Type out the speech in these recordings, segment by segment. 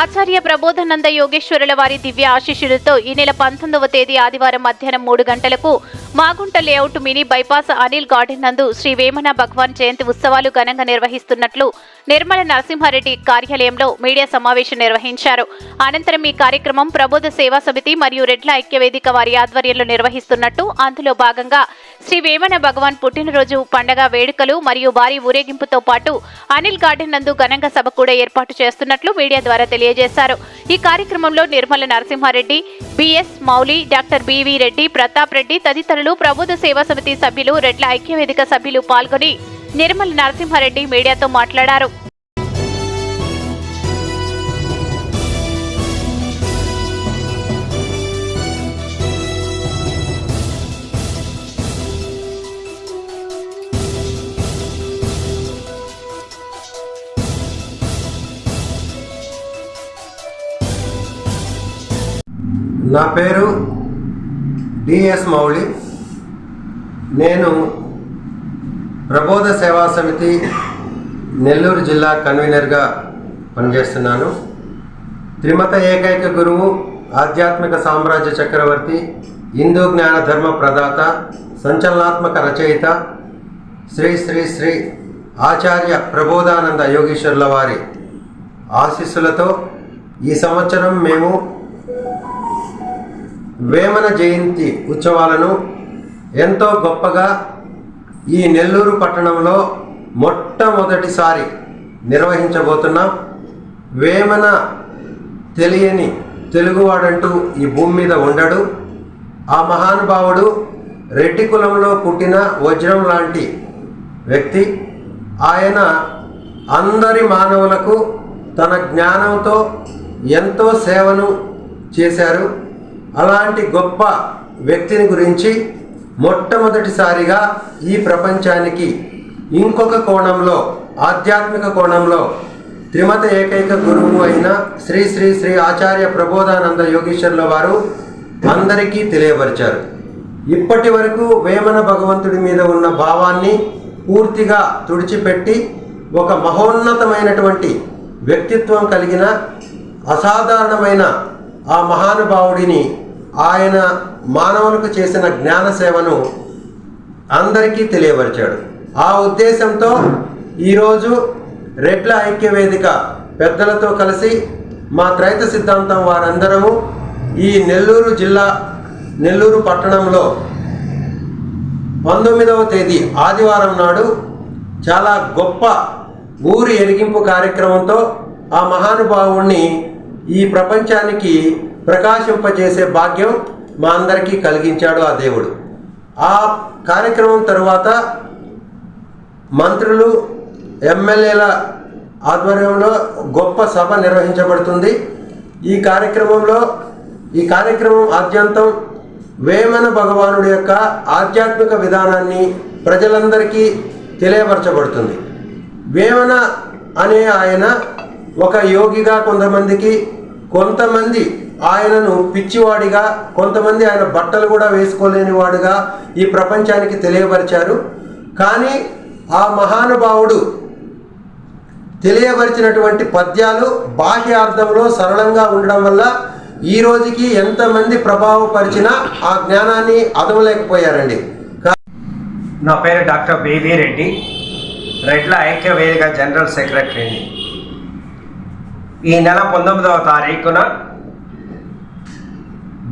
ఆచార్య ప్రబోధనంద యోగేశ్వరుల వారి దివ్య ఆశీస్సులతో ఈ నెల పంతొమ్మిదవ తేదీ ఆదివారం మధ్యాహ్నం మూడు గంటలకు Magunta layout mini bypass Anil garden నందు శ్రీ వేమన భగవాన్ జయంతి ఉత్సవాలు ఘనంగా నిర్వహిస్తున్నట్లు నిర్మల నరసింహారెడ్డి కార్యాలయంలో మీడియా సమావేశం నిర్వహించారు. అనంతరం ఈ కార్యక్రమం ప్రబోధ సేవా సమితి మరియు రెడ్ల ఐక్యవేదిక వారి ఆధ్వర్యంలో నిర్వహిస్తున్నట్టు అందులో భాగంగా శ్రీ వేమన భగవాన్ పుట్టినరోజు పండగ వేడుకలు మరియు భారీ ఊరేగింపుతో పాటు అనిల్ గార్డెన్ నందు ఘనంగా సభ కూడా ఏర్పాటు చేస్తున్నట్లు మీడియా ద్వారా తెలియజేశారు. ఈ కార్యక్రమంలో Nirmala Narasimha Reddy BS Mouli doctor BV Reddy Pratap Reddy తదితరులు ప్రబుద్ధ సేవా సమితి సభ్యులు రెడ్ల ఐక్యవేదిక సభ్యులు పాల్గొని నిర్మల నరసింహారెడ్డి మీడియాతో మాట్లాడారు. నా పేరు డిఎస్ మౌళి. నేను ప్రబోధ సేవా సమితి నెల్లూరు జిల్లా కన్వీనర్గా పనిచేస్తున్నాను. త్రిమత ఏకైక గురువు ఆధ్యాత్మిక సామ్రాజ్య చక్రవర్తి హిందూ జ్ఞానధర్మ ప్రదాత సంచలనాత్మక రచయిత శ్రీ శ్రీ శ్రీ ఆచార్య ప్రబోధానంద యోగీశ్వర్ల వారి ఆశీస్సులతో ఈ సంవత్సరం మేము వేమన జయంతి ఉత్సవాలను ఎంతో గొప్పగా ఈ నెల్లూరు పట్టణంలో మొట్టమొదటిసారి నిర్వహించబోతున్నాం. వేమన తెలియని తెలుగువాడంటూ ఈ భూమి మీద ఉండడు. ఆ మహానుభావుడు రెడ్డి కులంలో పుట్టిన వజ్రం లాంటి వ్యక్తి. ఆయన అందరి మానవులకు తన జ్ఞానంతో ఎంతో సేవను చేశారు. అలాంటి గొప్ప వ్యక్తిని గురించి మొట్టమొదటిసారిగా ఈ ప్రపంచానికి ఇంకొక కోణంలో ఆధ్యాత్మిక కోణంలో త్రిమత ఏకైక గురువు అయిన శ్రీ శ్రీ శ్రీ ఆచార్య ప్రబోధానంద యోగీశ్వర్ల వారు అందరికీ తెలియపరిచారు. ఇప్పటి వరకు వేమన భగవంతుడి మీద ఉన్న భావాన్ని పూర్తిగా తుడిచిపెట్టి ఒక మహోన్నతమైనటువంటి వ్యక్తిత్వం కలిగిన అసాధారణమైన ఆ మహానుభావుడిని ఆయన మానవులకు చేసిన జ్ఞాన సేవను అందరికీ తెలియపరిచాడు. ఆ ఉద్దేశంతో ఈరోజు రెడ్ల ఐక్య వేదిక పెద్దలతో కలిసి మా త్రైత సిద్ధాంతం వారందరము ఈ నెల్లూరు జిల్లా నెల్లూరు పట్టణంలో పంతొమ్మిదవ తేదీ ఆదివారం నాడు చాలా గొప్ప ఊరి ఎరిగింపు కార్యక్రమంతో ఆ మహానుభావుణ్ణి ఈ ప్రపంచానికి ప్రకాశింపజేసే భాగ్యం మా అందరికీ కలిగించాడు ఆ దేవుడు. ఆ కార్యక్రమం తరువాత మంత్రులు ఎమ్మెల్యేల ఆధ్వర్యంలో గొప్ప సభ నిర్వహించబడుతుంది. ఈ కార్యక్రమంలో ఈ కార్యక్రమం ఆద్యంతం వేమన భగవానుడి యొక్క ఆధ్యాత్మిక విధానాన్ని ప్రజలందరికీ తెలియపరచబడుతుంది. వేమన అనే ఆయన ఒక యోగిగా కొంతమందికి కొంతమంది ఆయనను పిచ్చివాడిగా కొంతమంది ఆయన బట్టలు కూడా వేసుకోలేని వాడుగా ఈ ప్రపంచానికి తెలియపరిచారు. కానీ ఆ మహానుభావుడు తెలియపరిచినటువంటి పద్యాలు బాహ్యార్థంలో సరళంగా ఉండడం వల్ల ఈ రోజుకి ఎంతమంది ప్రభావపరిచినా ఆ జ్ఞానాన్ని అదవలేకపోయారండి నా పేరు డాక్టర్ బివి రెడ్డి రెడ్ల ఐక్య వేదిక జనరల్ సెక్రటరీని. ఈ నెల పంతొమ్మిదవ తారీఖున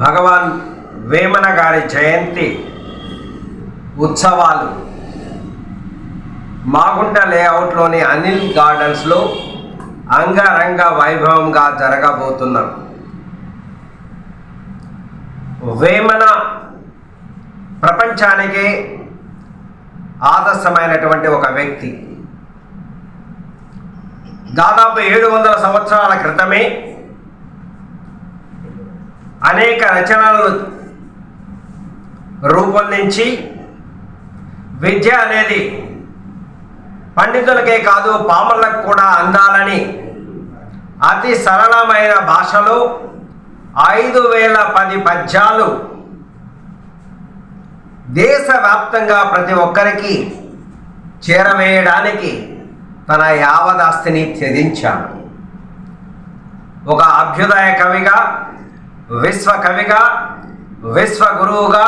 భగవాన్ వేమన గారి జయంతి ఉత్సవాలు. మాగుంట లేఅవుట్లోని అనిల్ గార్డెన్స్లో అంగరంగ వైభవంగా జరగబోతున్నాం వేమన ప్రపంచానికి ఆదర్శమైనటువంటి ఒక వ్యక్తి. దాదాపు ఏడు వందల సంవత్సరాల క్రితమే అనేక రచనలను రూపొందించి విద్య అనేది పండితులకే కాదు పామర్లకు కూడా అందాలని అతి సరళమైన భాషలో ఐదు వేల పది పద్యాలు దేశవ్యాప్తంగా ప్రతి ఒక్కరికి చేరవేయడానికి తన యావదాస్తిని త్యజించాడు. ఒక అభ్యుదయ కవిగా విశ్వ కవిగా విశ్వ గురువుగా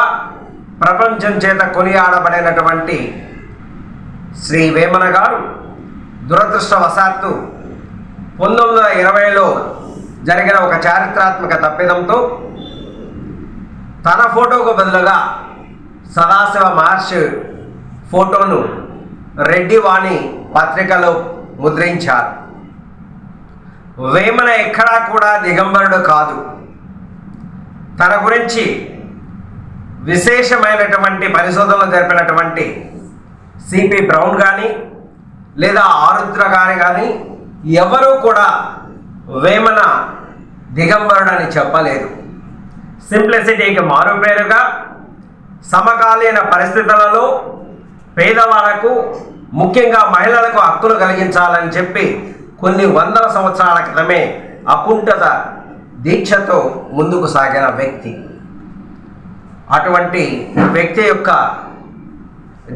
ప్రపంచం చేత కొనియాడబడినటువంటి శ్రీ వేమన గారు దురదృష్టవశాత్తు పంతొమ్మిది వందల ఇరవైలో జరిగిన ఒక చారిత్రాత్మక తప్పిదంతో తన ఫోటోకు బదులుగా సదాశివ మహర్షి ఫోటోను రెడ్డి వాణి పత్రికలో ముద్రించారు. వేమన ఎక్కడా కూడా దిగంబరుడు కాదు. తన గురించి విశేషమైనటువంటి పరిశోధనలు జరిపినటువంటి సిపి బ్రౌన్ కానీ లేదా ఆరుద్ర గారి కానీ ఎవరూ కూడా వేమన దిగంబరుడని చెప్పలేదు. సింప్లిసిటీకి మారుపేరుగా సమకాలీన పరిస్థితులలో పేదవాళ్ళకు ముఖ్యంగా మహిళలకు హక్కులు కలిగించాలని చెప్పి కొన్ని వందల సంవత్సరాల క్రితమే అకుంఠత దీక్షతో ముందుకు సాగిన వ్యక్తి. అటువంటి వ్యక్తి యొక్క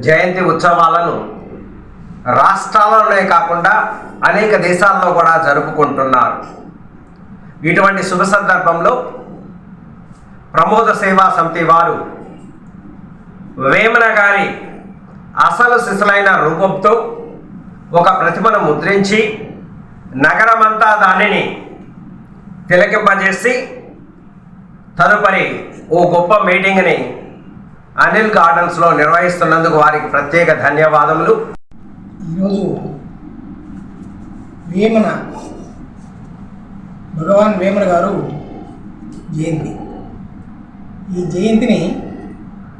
జయంతి ఉత్సవాలను రాష్ట్రాలలోనే కాకుండా అనేక దేశాల్లో కూడా జరుపుకుంటున్నారు. ఇటువంటి శుభ సందర్భంలో ప్రమోద సేవా సమితి వారు వేమన గారి అసలు శిశులైన రూపంతో ఒక ప్రతిమను ముద్రించి నగరమంతా దానిని తిలకింపజేసి తదుపరి ఓ గొప్ప మీటింగ్ని అనిల్ గార్డెన్స్లో నిర్వహిస్తున్నందుకు వారికి ప్రత్యేక ధన్యవాదములు. ఈరోజు వేమన భగవాన్ వేమన గారు జయంతి. ఈ జయంతిని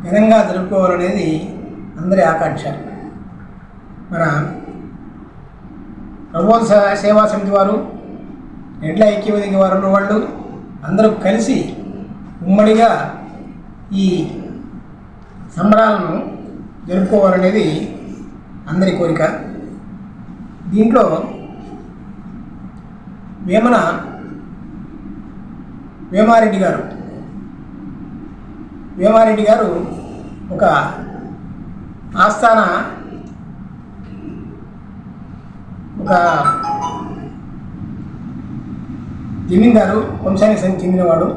ఘనంగా జరుపుకోవాలనేది అందరి ఆకాంక్ష. మన ప్రభుత్వ సేవా సమితి వారు ఎడ్ల ఐక్యవేదిక వారు వాళ్ళు అందరూ కలిసి ఉమ్మడిగా ఈ సంబరాలను జరుపుకోవాలనేది అందరి కోరిక. దీంట్లో వేమన వేమారెడ్డి గారు. వేమారెడ్డి గారు ఒక ఆస్థాన ఒక జమీందారు వంశానికి చెందినవాడు.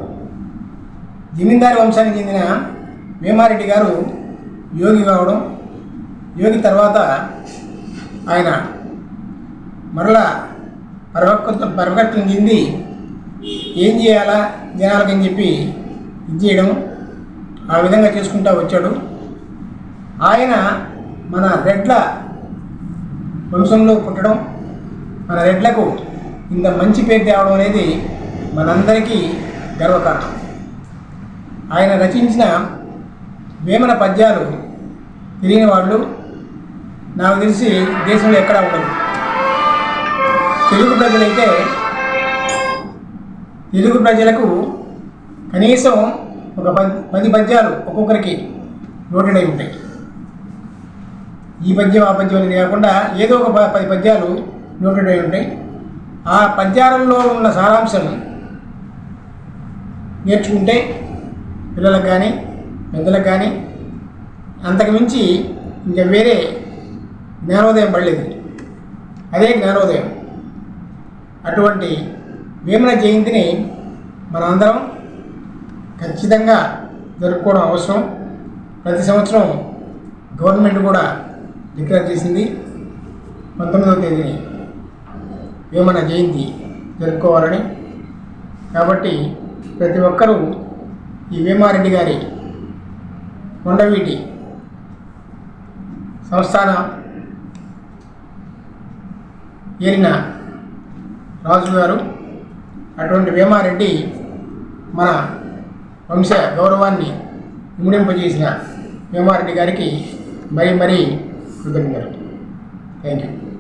జమీందారు వంశానికి చెందిన వేమారెడ్డి గారు యోగి కావడం. యోగి తర్వాత ఆయన మరలా పరవక్త పరవకత్వం చెంది ఏం చేయాలా జనాలకని చెప్పి ఇది చేయడం ఆ విధంగా చేసుకుంటా వచ్చాడు. ఆయన మన రెడ్ల వంశంలో పుట్టడం మన రెడ్లకు ఇంత మంచి పేరు తేవడం అనేది మనందరికీ గర్వకారణం. ఆయన రచించిన వేమన పద్యాలు తెలియని వాళ్ళు నాకు తెలిసి దేశంలో ఎక్కడా ఉండదు. తెలుగు ప్రజలైతే తెలుగు ప్రజలకు కనీసం ఒక పది పది పద్యాలు ఒక్కొక్కరికి నోటెడ్ అయి ఉంటాయి. ఈ పద్యం ఆ పద్యం అనేది కాకుండా ఏదో ఒక ప- పది పద్యాలు నోటెడ్ అయి ఉంటాయి. ఆ పద్యాలలో ఉన్న సారాంశం నేర్చుకుంటే పిల్లలకు కానీ పెద్దలకు కానీ అంతకుమించి ఇంకా వేరే జ్ఞానోదయం పడలేదు. అదే జ్ఞానోదయం. అటువంటి వేమన జయంతిని మనందరం ఖచ్చితంగా జరుపుకోవడం అవసరం. ప్రతి సంవత్సరం గవర్నమెంట్ కూడా డిక్లేర్ చేసింది పంతొమ్మిదవ తేదీని. వేమన జయంతి జరుపుకోవాలని. కాబట్టి ప్రతి ఒక్కరూ ఈ వేమారెడ్డి గారి కొండవీటి సంస్థాన ఏలిన రాజు గారు అటువంటి వేమారెడ్డి మన వంశ గౌరవాన్ని ఇముడింపజేసిన వేమారెడ్డి గారికి మరీ మరీ కృతజ్ఞతలు. Thank you